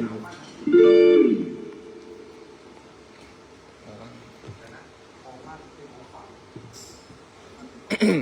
ยาวอืม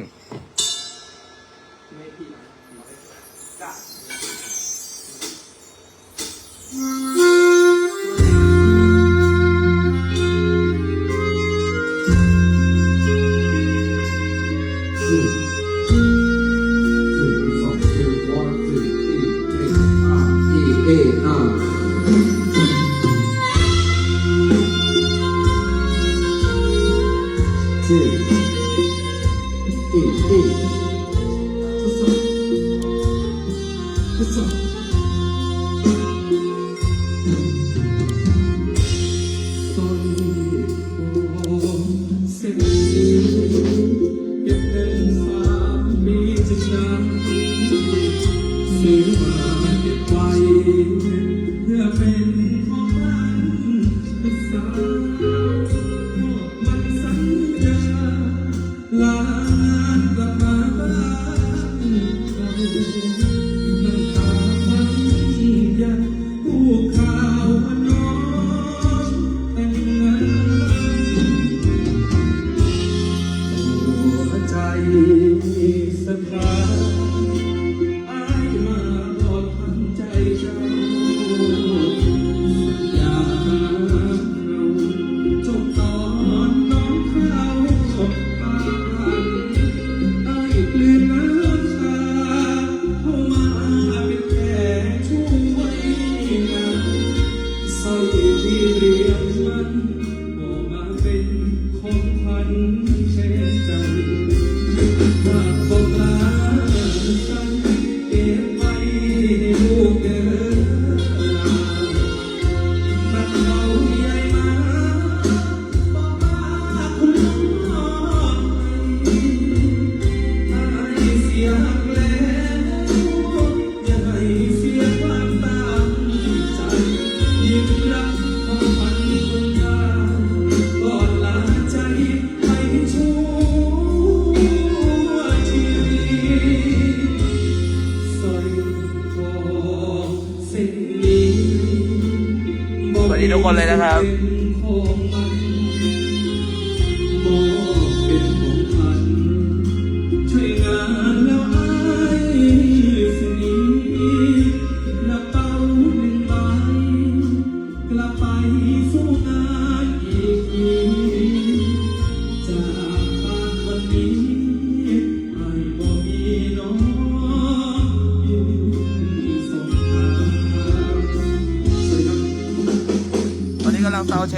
สวัสดีทุกคนเลยนะครับ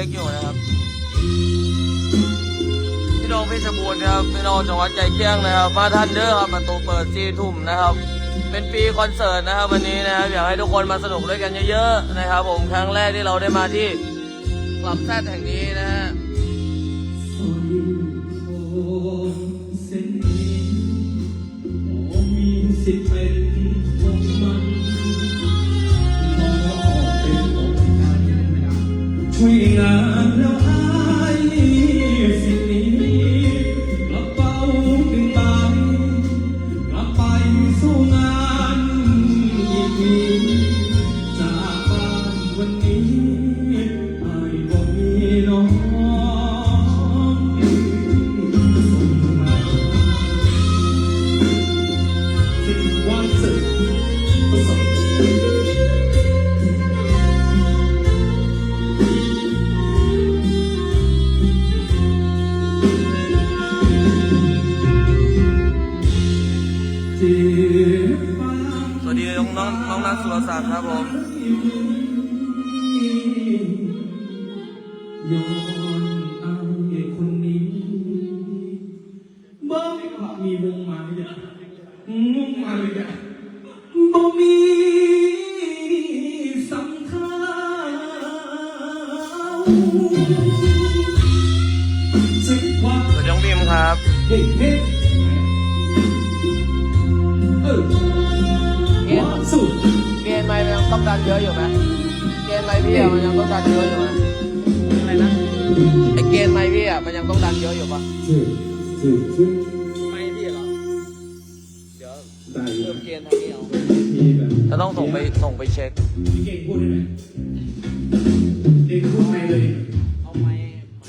็คอยู่นะครับ พี่น้องเพชรบูรณ์ครับพี่น้องจังหวัดใจเกี้ยงนะครับมาท่านเด้อครับประตูเปิดสี่ทุ่มนะครับ เป็นปีคอนเสิร์ตนะครับวันนี้นะครับอยากให้ทุกคนมาสนุกด้วยกันเยอะๆนะครับ ผมครั้งแรกที่เราได้มาที่กลับแซดแห่ง สวัสดีน้องน้องน้องนักสุรศักดิ์ครับผม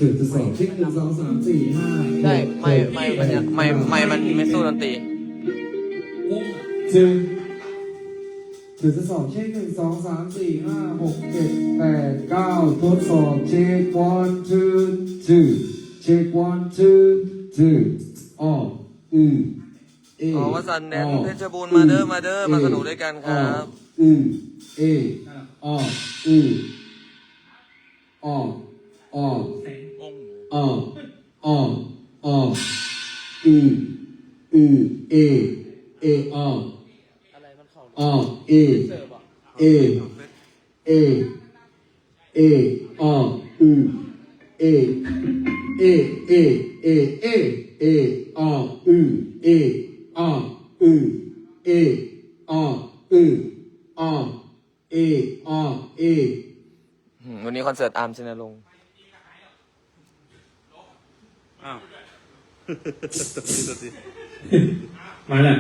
จุดทดสอบเช็คหนึ่งสองสามสี่ห้าได้ไม่ไม่มันเนี่ยไม่ไม่มันไม่สู้ดนตรีจึงจุดทดสอบเช็คหนึ่งสองสามสี่ห้าหกเจ็ดแปดเก้าทดสอบเช็ค one two two เช็ค one two two อ๋ออืออ๋อวสันแดนเพชรบูรณ์มาเด้อมาเด้อมาสนุกด้วยกันครับอือเออ๋ออืออ๋ออ๋ อแสงอ๋ออ๋ออ๋ออืออือเอ เออ๋ออะไรมันเข้าอ๋อเอ เสิร์ฟอะเอ เอ เอออือเอ เอ เอ เอ เอ เอออือเอออือเอออืออเออเออืมวันนี้คอนเสิร์ตอาร์มชินลงค์ มาแหละ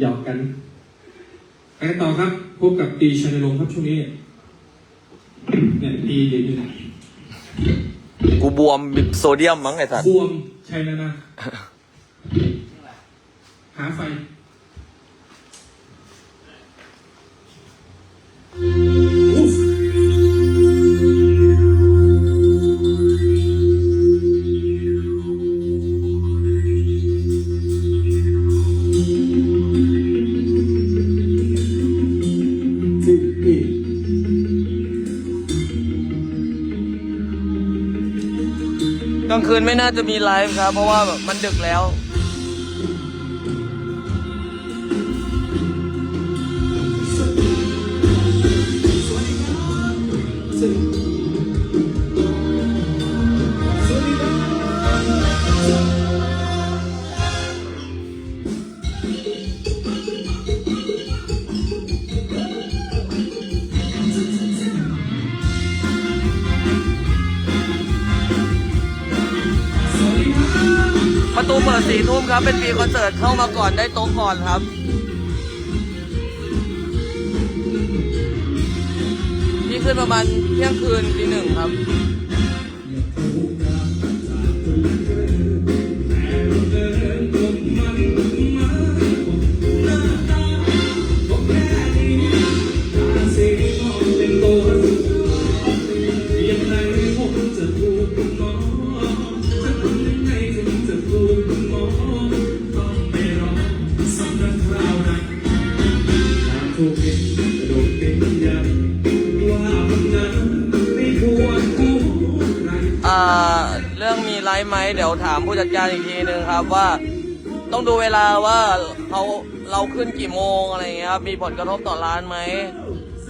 หยอกกันไปกันต่อครับ พบกับตีชัยนรงค์ครับช่วงนี้ เนี่ยตีเดี๋ยวอยู่ไหนกูบวมโซเดียมมั้งไอ้สัสบวมชัยนานาหาไฟสิบางคืนไม่น่าจะมีไลฟ์ครับ เพราะว่าแบบมันดึกแล้ว สี่ทุ่มครับ เป็นปีคอนเสิร์ตเข้ามาก่อนได้โต๊ะก่อนครับ นี่ขึ้นประมาณเที่ยงคืนตีหนึ่งครับ ไหมเดี๋ยวถามผู้จัดการอีกทีนึงครับว่าต้องดูเวลาว่าเขาเราขึ้นกี่โมงอะไรเงี้ยครับมีผลกระทบต่อร้านไหม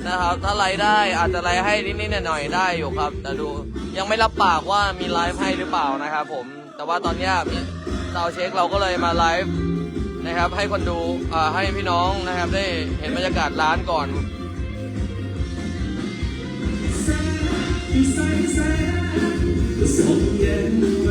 นะครับ ถ้าไลฟ์ได้อาจจะไลฟ์ให้นิดๆหน่อยๆได้อยู่ครับ แต่ดูยังไม่รับปากว่ามีไลฟ์ให้หรือเปล่านะครับผมแต่ว่าตอนนี้ยมีซาเช็คเราก็เลยมาไลฟ์นะครับ ให้คนดูให้พี่น้องนะครับ ได้เห็นบรรยากาศร้านก่อนส่งเย็น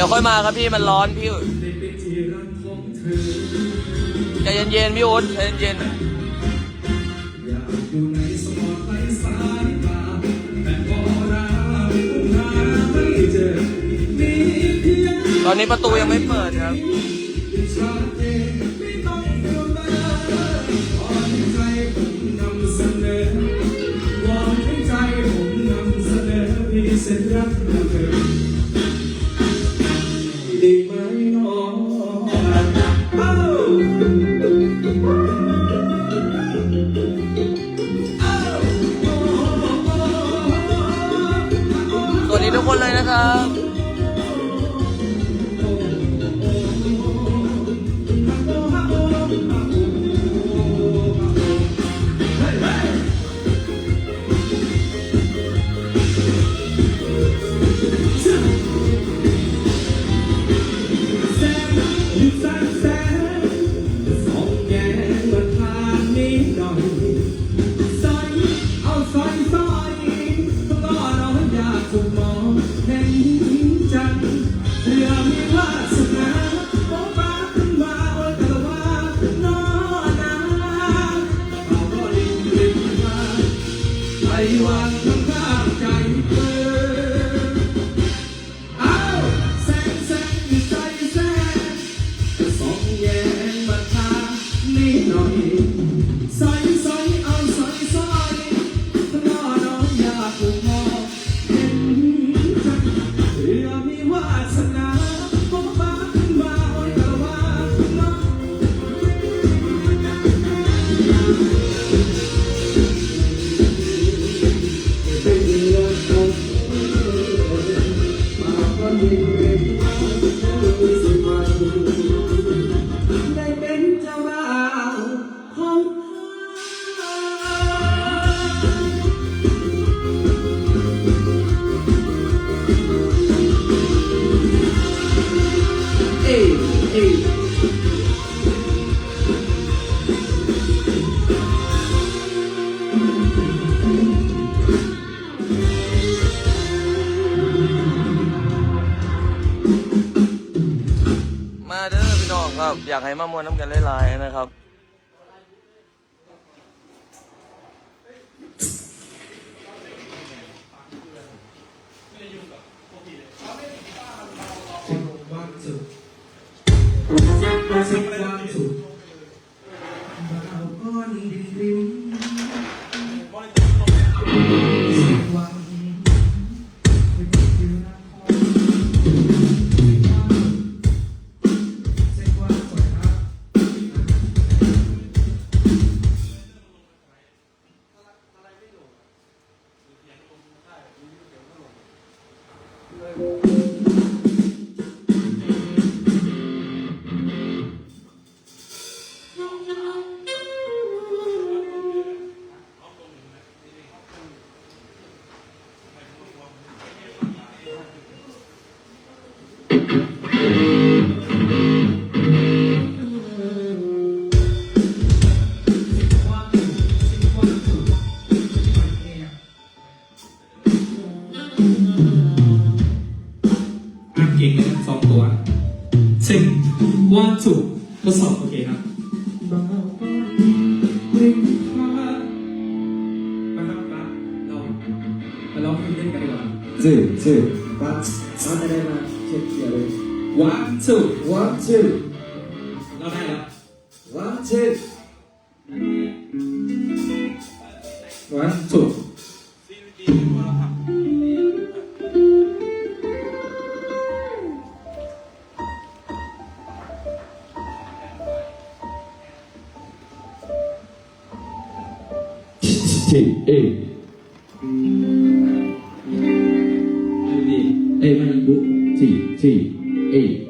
ดี๋ยวค่อยมาครับพี่มันร้อนพี่เป็นเธอใจเย็นๆพี่อุ๊ดใจเย็นอยากอยู่ในตอรักผู้หาไม่เจอมีเพียงๆตอนนี้ประตูยังไม่เปิดครับที่ชัดเจนไม่ต้อ คนเลยนะครับ You. น้ำกันหลายๆนะครับสุขวามสุขเราก้อนดินริว ถูกทดสอบโอเคครับจืดจืดบ้าบ้าจะได้มาเขียเขียนเลย one two one two ê ba đi bộ chỉ chỉ ê.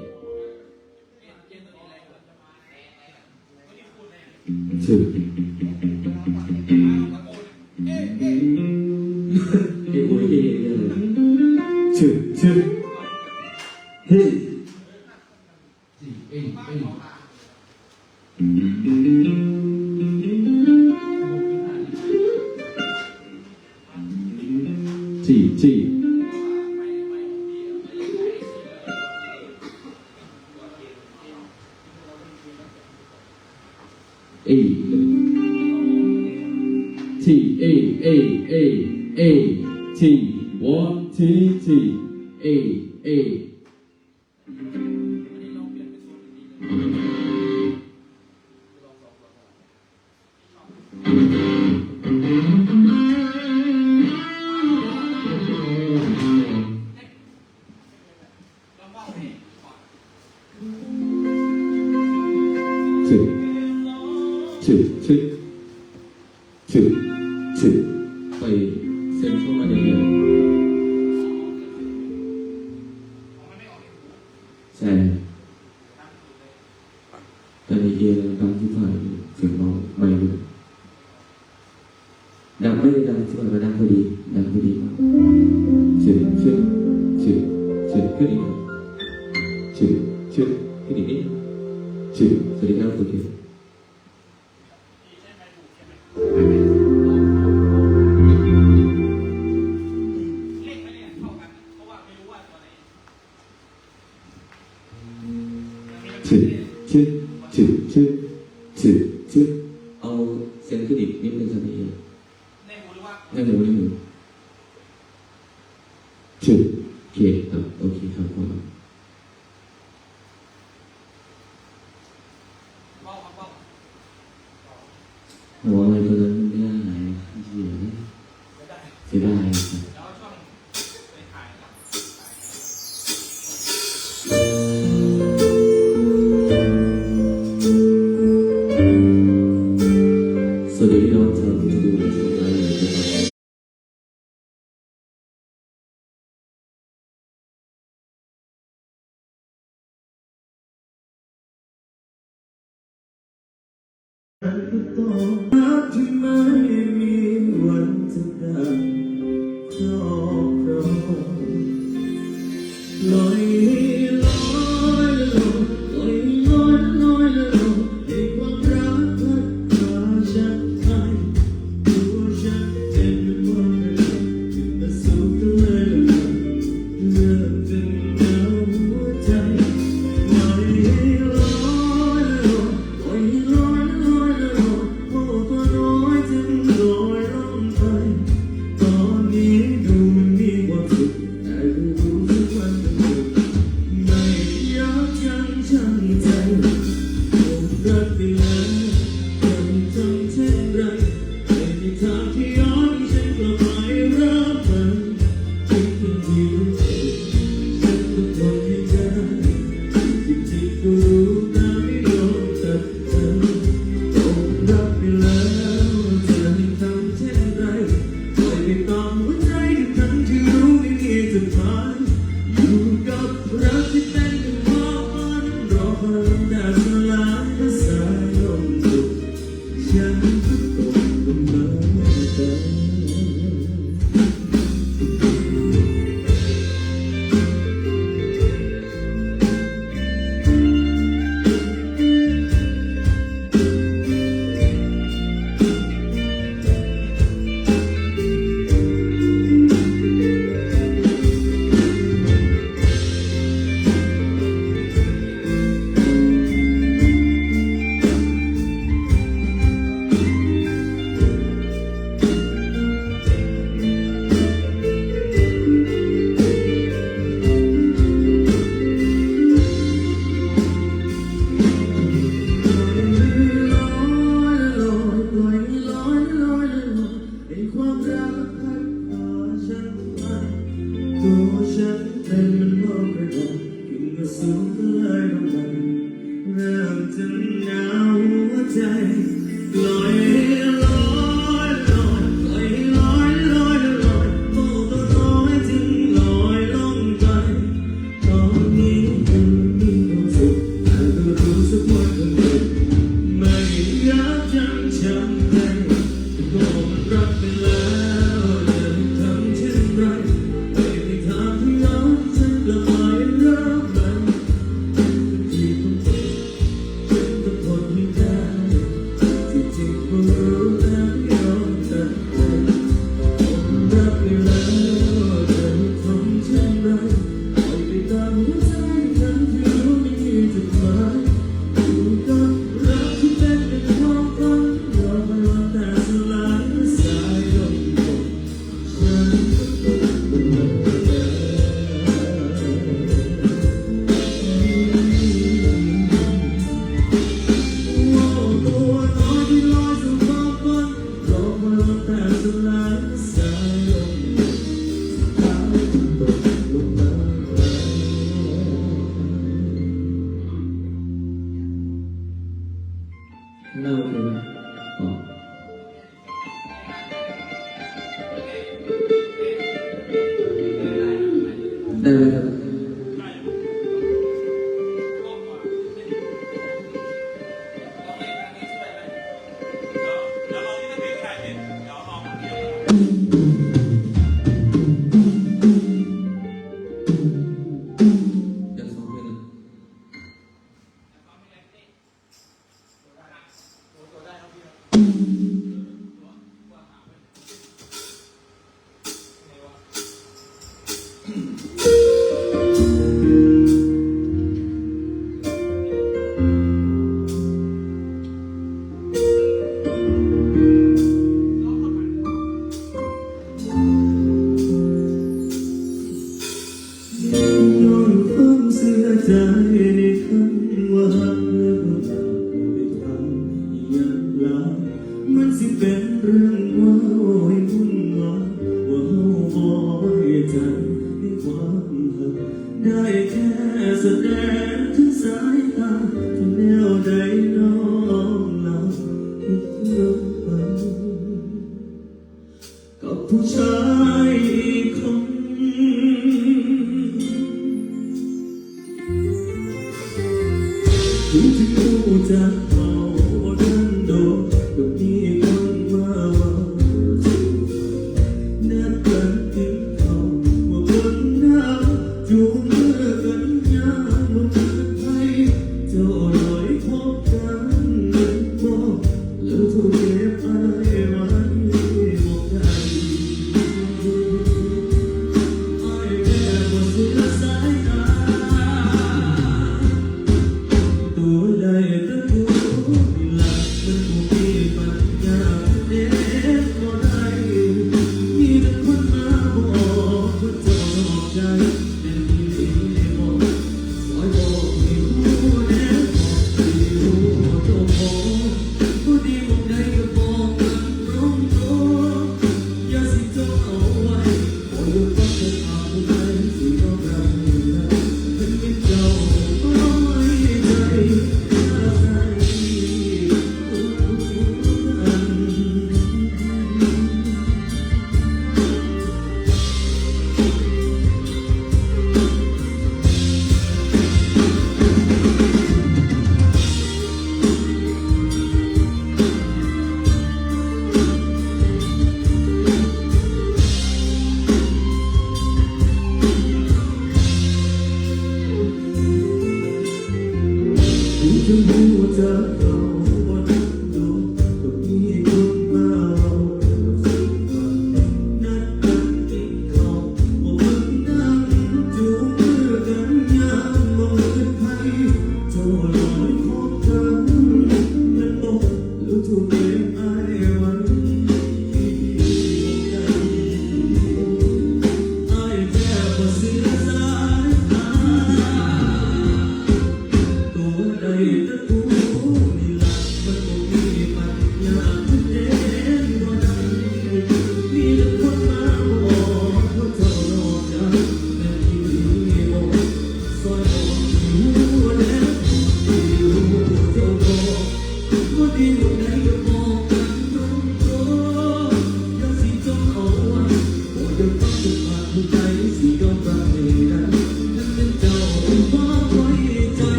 รักที่ไม่มีวันจะดับครอบครอง Thank. ถึงที่รู้จัก